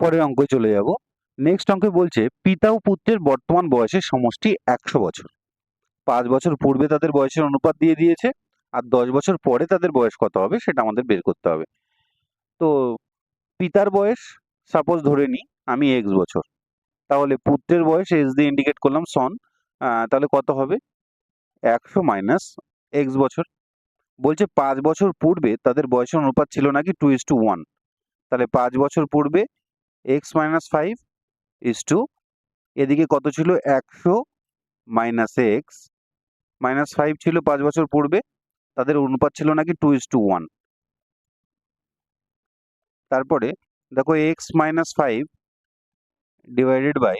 পরের অঙ্কে চলে যাব। নেক্সট অঙ্কে বলছে, পিতা ও পুত্রের বর্তমান বয়সের সমষ্টি একশো বছর। পাঁচ বছর পূর্বে তাদের বয়সের অনুপাত দিয়ে দিয়েছে, আর দশ বছর পরে তাদের বয়স কত হবে সেটা আমাদের বের করতে হবে। তো পিতার বয়স সাপোজ ধরে নিই আমি এক্স বছর। তাহলে পুত্রের বয়স এস দিয়ে ইন্ডিকেট করলাম সন তাহলে কত হবে? একশো মাইনাস এক্স বছর। বলছে পাঁচ বছর পূর্বে তাদের বয়সের অনুপাত ছিল নাকি টু ইস টু ওয়ান তাহলে পাঁচ বছর পূর্বে x minus five is two এদিকে কত ছিল? একশো মাইনাস এক্স মাইনাস ফাইভ ছিল পাঁচ বছর পূর্বে। তাদের অনুপাত ছিল নাকি টু ইস টু ওয়ান তারপরে দেখো x minus five divided by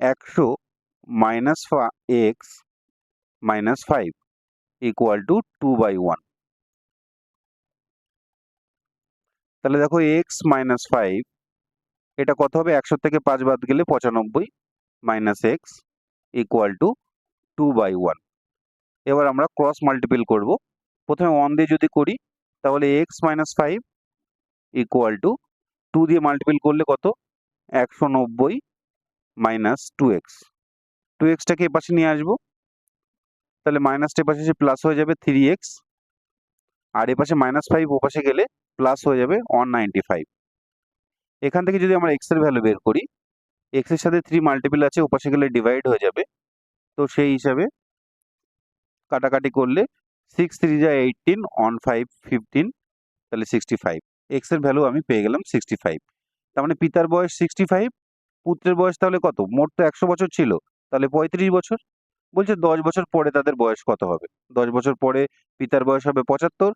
একশো minus x minus five equal to two by one তাহলে দেখো এক্স মাইনাস ফাইভ এটা কত হবে? একশো থেকে পাঁচ বাদ গেলে পঁচানব্বই minus x equal to two by one এবার আমরা ক্রস মাল্টিপল করব। প্রথমে ওয়ান দিয়ে যদি করি, তাহলে x minus five equal to two দিয়ে মাল্টিপল করলে কত? একশো নব্বই মাইনাস টু এক্স টু এক্সটাকে এপাশে নিয়ে আসব। তাহলে মাইনাসটা এপাশে প্লাস হয়ে যাবে থ্রি এক্স আর এপাশে মাইনাস ফাইভ ওপাশে গেলে প্লাস হয়ে যাবে ওয়ান নাইনটি ফাইভ এখান থেকে যদি আমরা এক্সের ভ্যালু বের করি এক্সের সাথে থ্রি মাল্টিপল আছে, ওপাশে গেলে ডিভাইড হয়ে যাবে। তো সেই হিসাবে কাটাকাটি করলে সিক্স থ্রি যা এইটিন ওয়ান ফাইভ ফিফটিন তাহলে সিক্সটি ফাইভ এক্সের ভ্যালু আমি পেয়ে গেলাম সিক্সটি ফাইভ তার মানে পিতার বয়স সিক্সটি ফাইভ পুত্রের বয়স তাহলে কত? মোট তো একশো বছর ছিল। তাহলে পঁয়ত্রিশ বছর। বলছে দশ বছর পরে তাদের বয়স কত হবে? দশ বছর পরে পিতার বয়স হবে পঁচাত্তর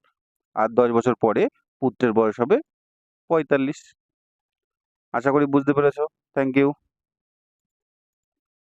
আর দশ বছর পরে পুত্রের বয়স হবে পঁয়তাল্লিশ। আশা করি বুঝতে পেরেছ। Thank you